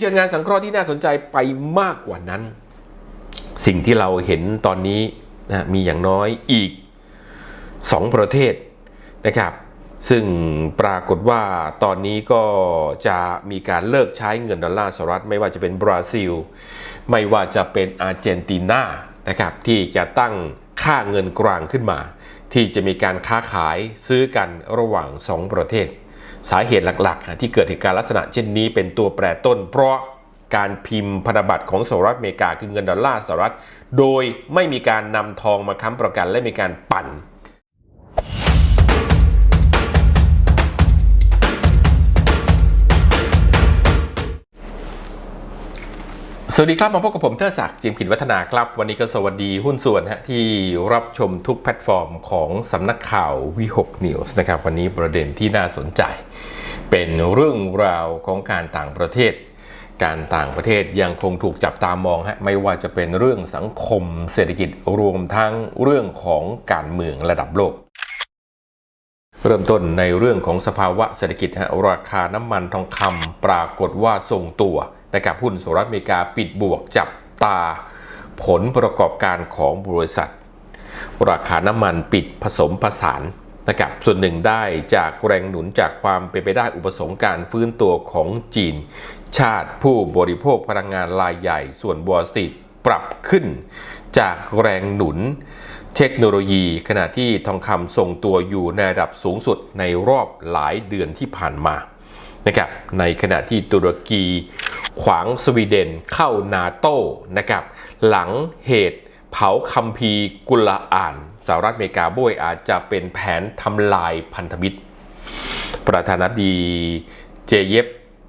เชิงงานสังเคราะห์ที่น่าสนใจไปมากกว่านั้น สิ่งที่เราเห็นตอนนี้นะมีอย่างน้อยอีก 2 ประเทศนะครับ ซึ่งปรากฏว่าตอนนี้ก็จะมีการเลิกใช้เงินดอลลาร์สหรัฐ ไม่ว่าจะเป็นบราซิล ไม่ว่าจะเป็นอาร์เจนตินานะครับที่จะตั้งค่าเงินกลางขึ้นมา ที่จะมีการค้าขายซื้อกันระหว่าง 2 ประเทศ สาเหตุหลักๆ ที่เกิดเหตุการณ์ลักษณะเช่นนี้เป็นตัวแปรต้น เพราะการพิมพ์พันธบัตรของสหรัฐอเมริกาคือเงินดอลลาร์สหรัฐ โดยไม่มีการนำทองมาค้ำประกันและมีการปั่น สวัสดีครับมาพบกับผมเทิดศักดิ์จิมกิจวัฒนาครับ วันนี้ก็สวัสดีหุ้นส่วนฮะที่รับชมทุกแพลตฟอร์มของสำนักข่าววิหกนิวส์นะครับ วันนี้ประเด็นที่น่าสนใจ เป็นเรื่องราวของการต่างประเทศ การต่างประเทศยังคงถูกจับตามองฮะไม่ว่าจะเป็นเรื่องสังคมเศรษฐกิจรวมทั้งเรื่องของการเมืองระดับโลกเริ่มต้นในเรื่องของสภาวะเศรษฐกิจฮะราคาน้ำมันทองคำปรากฏว่าทรงตัว นะครับหุ้นสหรัฐอเมริกาปิดบวกจับตาผลประกอบการของบริษัท ราคาน้ำมันปิดผสมผสานนะครับส่วนหนึ่งได้จากแรงหนุนจากความเป็นไปได้อุปสงค์การฟื้นตัวของจีน ชาติผู้บริโภคพลังงานรายใหญ่ ส่วนวอสตรีทปรับขึ้น จากแรงหนุนเทคโนโลยี ขณะที่ทองคำทรงตัวอยู่ในระดับสูงสุดในรอบหลายเดือนที่ผ่านมานะครับในขณะที่ตุรกี ขวางสวีเดนเข้านาโต้นะครับ หลังเหตุเผาคัมภีร์กุลอานสหรัฐอเมริกาโบยอาจจะเป็นแผนทำลายพันธมิตร ประธานาธิบดีเจเยป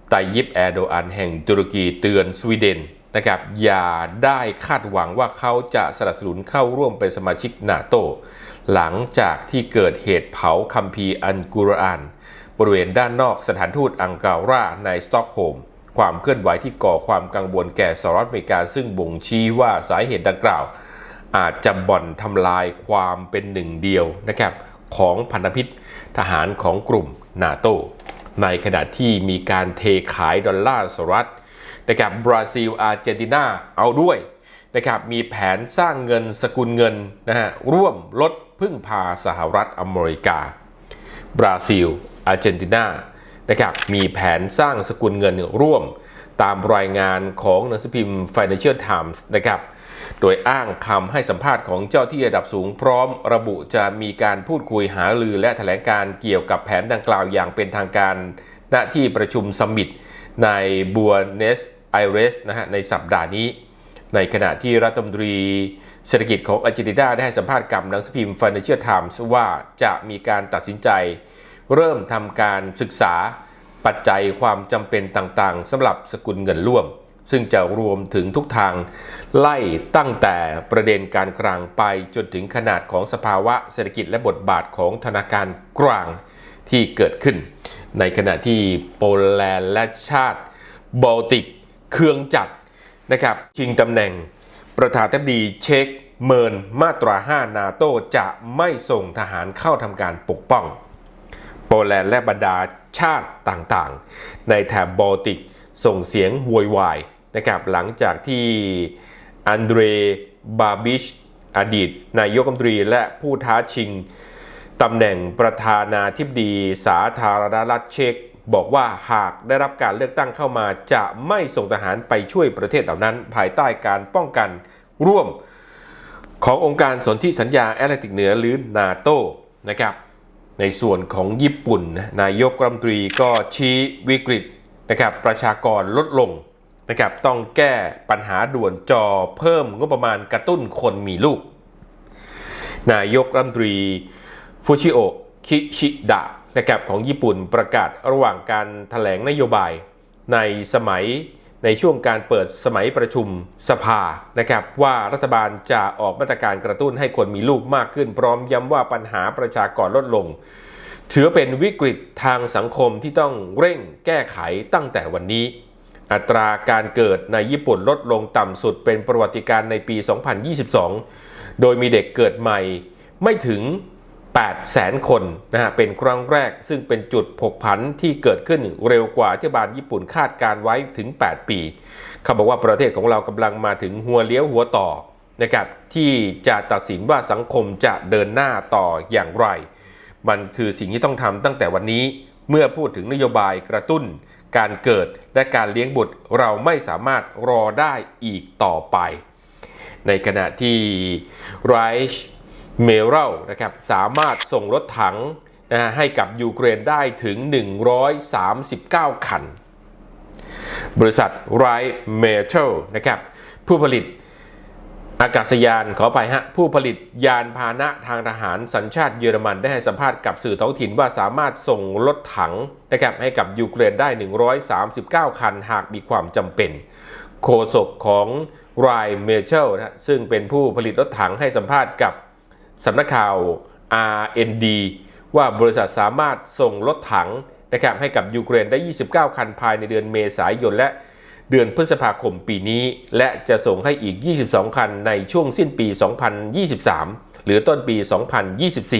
ไตยิปแอโดอันแห่งตุรกีเตือนสวีเดนนะครับอย่าได้คาดหวังว่าเขาจะสนับสนุนเข้าร่วมเป็นสมาชิกนาโต หลังจากที่เกิดเหตุเผาคัมภีร์อันกุรอาน บริเวณด้านนอกสถานทูตอังการาในสต็อกโฮล์ม ความเคลื่อนไหวที่ก่อความกังวลแก่สหรัฐอเมริกา ซึ่งบ่งชี้ว่าสาเหตุดังกล่าว อาจจะบ่อนทำลายความเป็นหนึ่งเดียวนะครับของพันธมิตรทหารของกลุ่มนาโตในขณะที่มีการเทขายดอลลาร์สหรัฐนะครับบราซิลอาร์เจนตินาเอาด้วยนะครับมีแผนสร้างเงินสกุลเงินนะฮะร่วมลดพึ่งพาสหรัฐอเมริกา บราซิลอาร์เจนตินา นะครับมีแผนสร้างสกุลเงินร่วม ตามรายงานของหนังสือพิมพ์ Financial Times นะครับโดยอ้างคำให้สัมภาษณ์ของเจ้าที่ระดับสูงพร้อม ระบุจะมีการพูดคุยหารือและแถลงการเกี่ยวกับแผนดังกล่าวอย่างเป็นทางการณที่ประชุมสมิตในบัวเนสไอเรสนะฮะในสัปดาห์นี้ ในขณะที่รัฐมนตรีเศรษฐกิจของอาร์เจนตินาได้ให้สัมภาษณ์กับหนังสือพิมพ์ Financial Times ว่าจะมีการตัดสินใจ เริ่มทำการศึกษาปัจจัยความจำเป็นต่างๆสำหรับสกุลเงินร่วม ซึ่งจะรวมถึงทุกทาง ไล่ตั้งแต่ประเด็นการกลางไปจนถึงขนาดของสภาวะเศรษฐกิจและบทบาทของธนาคารกลางที่เกิดขึ้น ในขณะที่โปแลนด์และชาติบอลติกเครื่องจัดนะครับชิงตำแหน่ง ประธานาธิบดีเช็กเมินมาตรา 5 นาโตจะไม่ส่งทหารเข้าทำการปกป้อง โปแลนด์และบรรดาชาติต่างๆ ในแถบบอลติกส่งเสียงโวยวายนะครับหลังจากที่อันเดรบาบิชอดีต นายกรัฐมนตรีและผู้ท้าชิงตำแหน่งประธานาธิบดีสาธารณรัฐเช็กบอกว่าหากได้รับการเลือกตั้งเข้ามาจะไม่ส่งทหารไปช่วยประเทศเหล่านั้น ภายใต้การป้องกันร่วม ขององค์การสนธิสัญญาแอตแลนติกเหนือหรือนาโตนะครับ ในส่วนของญี่ปุ่นนายกรัฐมนตรีก็ชี้วิกฤตนะครับประชากรลดลงนะครับต้องแก้ปัญหาด่วนจอเพิ่มงบประมาณกระตุ้นคนมีลูก นายกรัฐมนตรีฟูชิโอะคิชิดะนะครับของญี่ปุ่นประกาศระหว่างการถแถลงนโยบายในสมัย ในช่วงการเปิดสมัยประชุมสภานะครับว่ารัฐบาลจะออกมาตรการกระตุ้นให้คนมีลูกมากขึ้น พร้อมย้ำว่าปัญหาประชากรลดลง ถือเป็นวิกฤตทางสังคมที่ต้องเร่งแก้ไขตั้งแต่วันนี้ อัตราการเกิดในญี่ปุ่นลดลงต่ำสุดเป็นประวัติการณ์ในปี 2022 โดยมีเด็กเกิดใหม่ไม่ถึง 8 แสนคนนะฮะเป็นครั้งแรก ซึ่งเป็นจุดผกผันที่เกิดขึ้นเร็วกว่าที่บาลญี่ปุ่นคาดการไว้ถึง 8 ปี เขาบอกว่าประเทศของเรากำลังมาถึงหัวเลี้ยวหัวต่อนะครับที่จะตัดสินว่าสังคมจะเดินหน้าต่ออย่างไร มันคือสิ่งที่ต้องทำตั้งแต่วันนี้เมื่อพูดถึงนโยบายกระตุ้น การเกิดและการเลี้ยงบุตรเราไม่สามารถรอได้อีกต่อไป ในขณะที่ไรช์ เมเรลนะครับสามารถส่งรถถังนะให้กับยูเครนได้ถึง 139 คัน บริษัทไรเมเทลนะครับผู้ผลิตอากาศยานขอไปฮะ ผู้ผลิตยานพาหนะทางทหารสัญชาติเยอรมันได้ให้สัมภาษณ์กับสื่อท้องถิ่นว่าสามารถส่งรถถังนะครับให้กับยูเครนได้ 139 คันหากมีความจำเป็น โฆษกของไรเมเชลนะซึ่งเป็นผู้ผลิตรถถังให้สัมภาษณ์กับ สำนักข่าว RND ว่าบริษัทสามารถส่งรถถังนะครับให้กับยูเครนได้ 29 คันภายในเดือนเมษายนและเดือนพฤษภาคมปีนี้ และจะส่งให้อีก 22 คันในช่วงสิ้นปี 2023 หรือต้นปี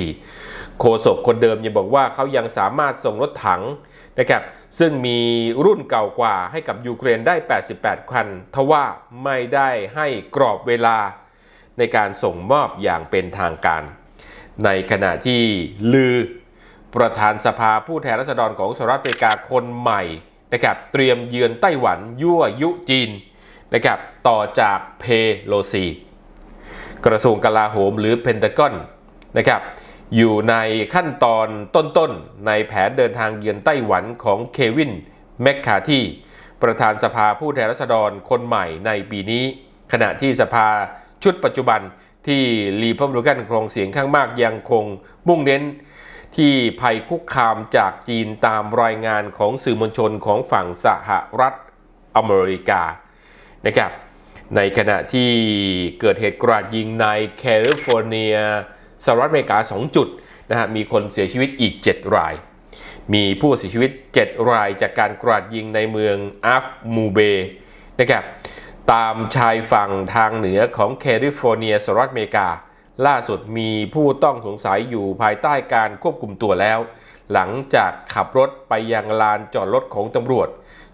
2024โฆษกคนเดิมยังบอกว่าเขายังสามารถส่งรถถังนะครับซึ่งมีรุ่นเก่ากว่าให้กับยูเครนได้ 88 คัน ทว่าไม่ได้ให้กรอบเวลา ในการส่งมอบอย่างเป็นทางการ ในขณะที่ลือประธานสภาผู้แทนราษฎรของสหรัฐอเมริกาคนใหม่นะครับเตรียมเยือนไต้หวันยั่วยุจีนนะครับต่อจากเพโลซีกระทรวงกลาโหมหรือเพนทากอนนะครับอยู่ในขั้นตอนต้นๆ ในแผนเดินทางเยือนไต้หวันของเควินแมคคาที่ประธานสภาผู้แทนราษฎรคนใหม่ในปีนี้ ขณะที่สภา ชุดปัจจุบันที่รีพับลิกันครองเสียงข้างมากยังคงมุ่งเน้น ที่ภัยคุกคามจากจีนตามรายงานของสื่อมวลชนของฝั่งสหรัฐอเมริกานะครับในขณะที่เกิดเหตุกราดยิงในแคลิฟอร์เนียสหรัฐอเมริกา 2 จุดนะฮะมีคนเสียชีวิตอีก 7 ราย มีผู้เสียชีวิต 7 รายจากการกราดยิงในเมืองอัฟมูเบนะครับ ตามชายฝั่งทางเหนือของแคลิฟอร์เนียสหรัฐอเมริกา ล่าสุดมีผู้ต้องสงสัยอยู่ภายใต้การควบคุมตัวแล้ว หลังจากขับรถไปยังลานจอดรถของตำรวจ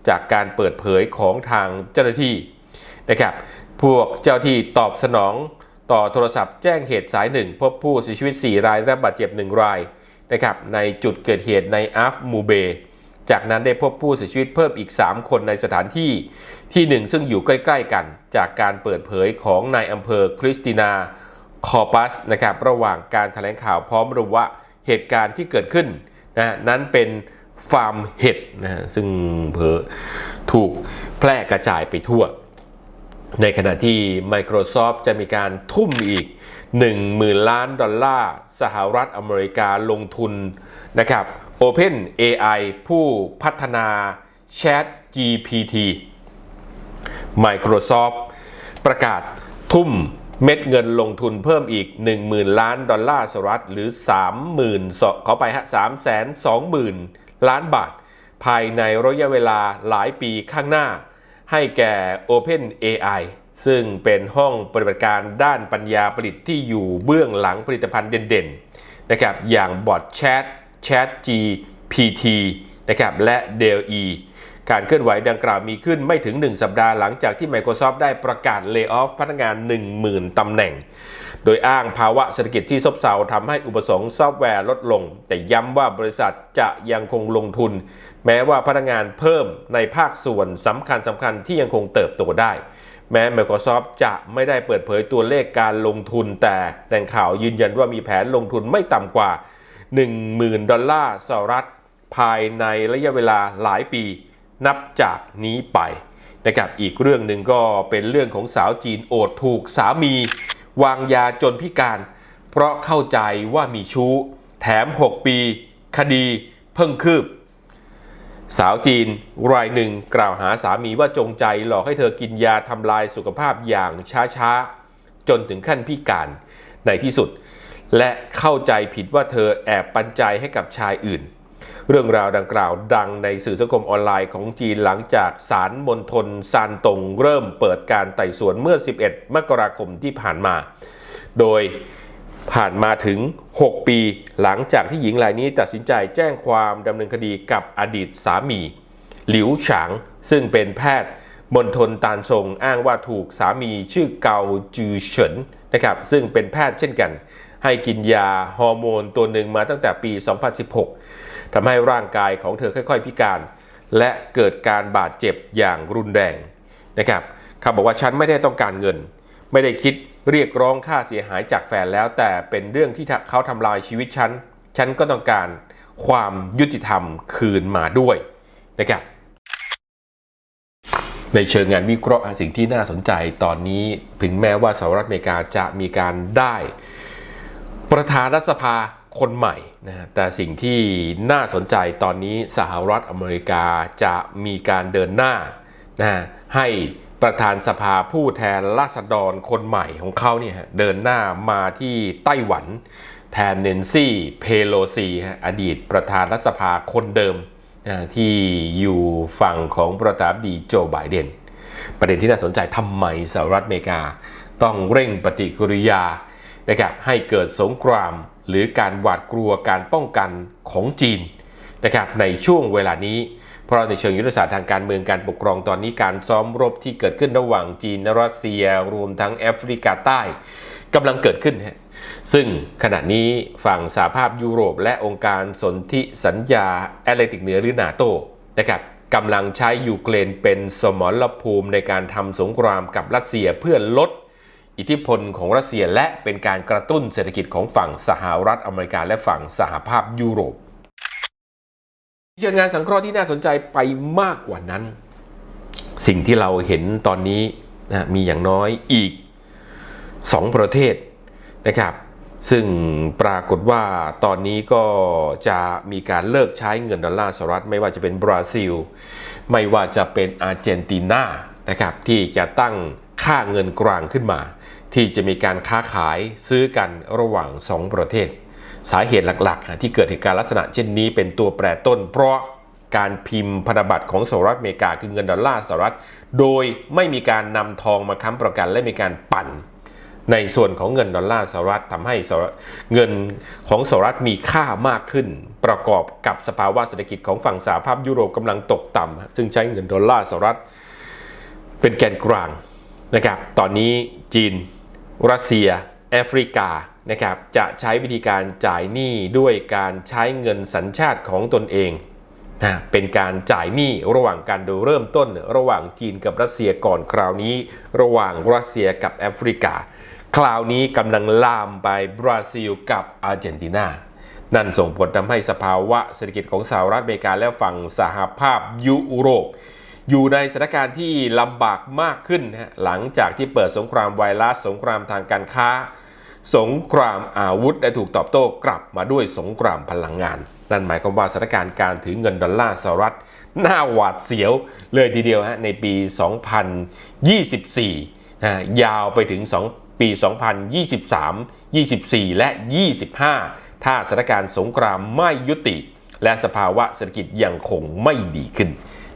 จากการเปิดเผยของทางเจ้าหน้าที่นะครับพวกเจ้าที่ตอบสนองต่อโทรศัพท์แจ้งเหตุสายหนึ่งพบผู้เสียชีวิต 4 รายและบาดเจ็บ 1 รายนะครับในจุดเกิดเหตุในอัฟมูเบ จากนั้นได้พบผู้เสียชีวิตเพิ่มอีก 3 คนในสถานที่ที่หนึ่งซึ่งอยู่ใกล้ ๆ กัน จากการเปิดเผยของนายอำเภอคริสตินาคอปัสนะครับระหว่างการแถลงข่าวพร้อมระบุว่าเหตุการณ์ที่เกิดขึ้นนะนั้นเป็นฟาร์มเห็ดนะฮะซึ่งเผอถูกแพร่กระจายไปทั่ว ในขณะที่ Microsoft จะมีการทุ่มอีก 10,000 ล้านดอลลาร์สหรัฐอเมริกาลงทุนนะครับ Open AI ผู้พัฒนา Chat GPT Microsoft ประกาศทุ่มเม็ดเงินลงทุนเพิ่มอีก 10,000 ล้านดอลลาร์สหรัฐหรือ 30,000ขอไปฮะ320,000 ล้านบาท ภายในระยะเวลาหลายปีข้างหน้า ให้แก่ Open AI ซึ่งเป็นห้องปฏิบัติการด้านปัญญาประดิษฐ์ที่อยู่เบื้องหลังผลิตภัณฑ์เด่นๆนะครับอย่างบอทแชท Chat GPT นะครับและ d e l E การเคลื่อนไหวดังกล่าวมีขึ้นไม่ถึง 1 สัปดาห์หลังจากที่ Microsoft ได้ประกาศ lay off พนักงาน 10,000 ตำแหน่ง โดยอ้างภาวะเศรษฐกิจที่ซบเซาทำให้อุปสงค์ซอฟต์แวร์ลดลง แต่ย้ำว่าบริษัทจะยังคงลงทุน แม้ว่าพนักงานเพิ่มในภาคส่วนสำคัญสำคัญที่ยังคงเติบโตได้ แม้ Microsoft จะไม่ได้เปิดเผยตัวเลขการลงทุน แต่แหล่งข่าวยืนยันว่ามีแผนลงทุนไม่ต่ำกว่า 10,000 ดอลลาร์สหรัฐ ภายในระยะเวลาหลายปีนับจากนี้ไปนะครับอีกเรื่องหนึ่งก็เป็นเรื่องของสาวจีนโอดถูกสามี วางยาจนพิการ เพราะเข้าใจว่ามีชู้ แถม 6 ปี คดีเพิ่งคืบ สาวจีนรายหนึ่งกล่าวหาสามีว่าจงใจหลอกให้เธอกินยาทำลายสุขภาพอย่างช้าๆ จนถึงขั้นพิการ ในที่สุด และเข้าใจผิดว่าเธอแอบปันใจให้กับชายอื่น เรื่องราวดังกล่าวดังในสื่อสังคมออนไลน์ของจีนหลังจากศาลมณฑลซานตงเริ่มเปิดการไต่สวนเมื่อ 11 มกราคมที่ผ่านมา โดยผ่านมาถึง 6 ปีหลังจากที่หญิงรายนี้ตัดสินใจแจ้งความดำเนินคดีกับอดีตสามี หลิวฉาง ซึ่งเป็นแพทย์มณฑลตานชงอ้างว่าถูกสามีชื่อเกาจือเฉินนะครับซึ่งเป็นแพทย์เช่นกัน ให้กินยาฮอร์โมนตัวหนึ่งมาตั้งแต่ปี 2016 ทำให้ร่างกายของเธอค่อย ๆ พิการ และเกิดการบาดเจ็บอย่างรุนแรงนะครับเขาบอกว่าฉันไม่ได้ต้องการเงิน ไม่ได้คิดเรียกร้องค่าเสียหายจากแฟนแล้ว แต่เป็นเรื่องที่เขาทำลายชีวิตฉัน ฉันก็ต้องการความยุติธรรมคืนมาด้วยนะครับในเชิงงานวิเคราะห์สิ่งที่น่าสนใจตอนนี้ถึงแม้ว่าสหรัฐอเมริกาจะมีการได้ ประธานรัฐสภาคนใหม่นะแต่สิ่งที่น่าสนใจตอนนี้สหรัฐอเมริกาจะมีการเดินหน้านะให้ประธานสภาผู้แทนราษฎรคนใหม่ของเขาเนี่ยเดินหน้ามาที่ไต้หวัน แทนเนนซี่เพโลซีอดีตประธานรัฐสภาคนเดิมนะที่อยู่ฝั่งของประธานดีโจไบเดน ประเด็นที่น่าสนใจทำไมสหรัฐอเมริกาต้องเร่งปฏิกิริยา นะครับให้เกิดสงครามหรือการหวาดกลัวการป้องกันของจีนนะครับในช่วงเวลานี้ เพราะในเชิงยุทธศาสตร์ทางการเมืองการปกครองตอนนี้การซ้อมรบที่เกิดขึ้นระหว่างจีนรัสเซียรวมทั้งแอฟริกาใต้กำลังเกิดขึ้นฮะซึ่งขณะนี้ฝั่งสหภาพยุโรป และองค์การสนธิสัญญาแอตแลนติกเหนือหรือนาโตนะครับกำลังใช้ยูเครนเป็นสมรภูมิในการทำสงครามกับรัสเซียเพื่อลด อิทธิพลของรัสเซียและเป็นการกระตุ้นเศรษฐกิจของฝั่งสหรัฐอเมริกาและฝั่งสหภาพยุโรปเชิงงานสังเคราะห์ที่น่าสนใจไปมากกว่านั้น สิ่งที่เราเห็นตอนนี้นะมีอย่างน้อยอีก 2 ประเทศนะครับ ซึ่งปรากฏว่าตอนนี้ก็จะมีการเลิกใช้เงินดอลลาร์สหรัฐ ไม่ว่าจะเป็นบราซิล ไม่ว่าจะเป็นอาร์เจนตินานะครับที่จะตั้งค่าเงินกลางขึ้นมา ที่จะมีการค้าขายซื้อกันระหว่าง 2 ประเทศ สาเหตุหลักๆ ที่เกิดเหตุการณ์ลักษณะเช่นนี้เป็นตัวแปรต้น เพราะการพิมพ์พันธบัตรของสหรัฐอเมริกาคือเงินดอลลาร์สหรัฐ โดยไม่มีการนำทองมาค้ำประกันและมีการปั่น ในส่วนของเงินดอลลาร์สหรัฐทำให้เงินของสหรัฐมีค่ามากขึ้น ประกอบกับสภาวะเศรษฐกิจของฝั่งสหภาพยุโรปกำลังตกต่ำซึ่งใช้เงินดอลลาร์สหรัฐ เป็นแกนกลางนะครับ ตอนนี้จีน รัสเซียแอฟริกานะครับจะใช้วิธีการจ่ายหนี้ด้วยการใช้เงินสัญชาติของตนเองนะเป็นการจ่ายหนี้ระหว่างการโดยเริ่มต้น ระหว่างจีนกับรัสเซียก่อนคราวนี้ ระหว่างรัสเซียกับแอฟริกา คราวนี้กำลังลามไปบราซิลกับอาร์เจนตินานั่นส่งผลทำให้สภาวะเศรษฐกิจของสหรัฐอเมริกาและฝั่งสหภาพยุโรป อยู่ในสถานการณ์ที่ลำบากมากขึ้นนะหลังจากที่เปิดสงครามไวรัสสงครามทางการค้า สงครามอาวุธและถูกตอบโต้กลับมาด้วยสงครามพลังงาน นั่นหมายความว่าสถานการณ์การถือเงินดอลลาร์สหรัฐน่าหวาดเสียวเลยทีเดียวฮะในปี 2024นะยาวไปถึง 2 ปี 2023 24 และ 25 ถ้าสถานการณ์สงครามไม่ยุติ และสภาวะเศรษฐกิจยังคงไม่ดีขึ้น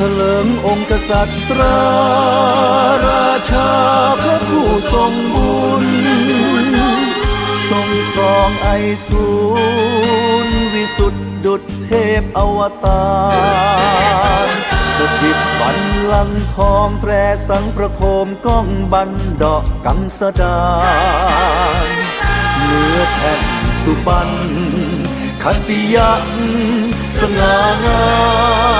ถลิงองค์กษัตริย์ราราชาพระผู้ทรงบุญ ทรงครองไอสูรวิสุทธิดุจเทพอวตารสถิตบันลังทองแตรสังประโคมก้องบันดอกกังสดานเนื้อแผ่นสุบันขันติยักษ์สง่างาม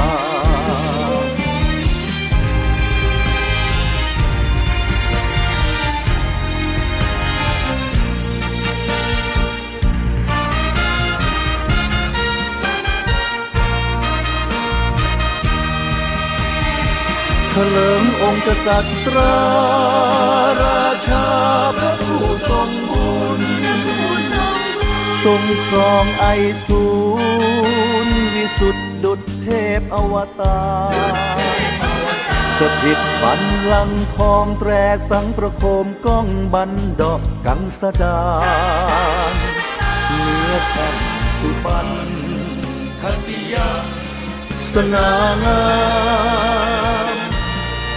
ลิงองค์กษัตริย์ตราราชาพระผู้ทรงบุญทรงครองไอสูรวิสุทธิดุจเทพอวตารสถิตบันลังทองแตรสังประโคมก้องบันดอกกังสดาเนื้อแผ่นสุปันคันติยาสง่างาม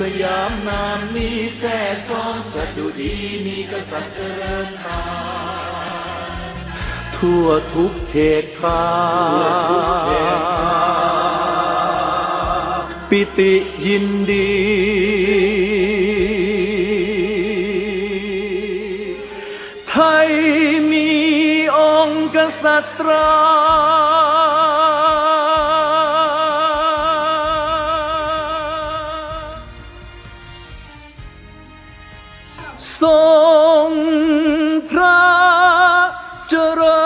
สยามนามนี้แท่ซองสะดุดีมีกษัตริย์เจริญตาทั่วทุกเขตคาปิติยินดี ไทยมีองค์กษัตรา চোরা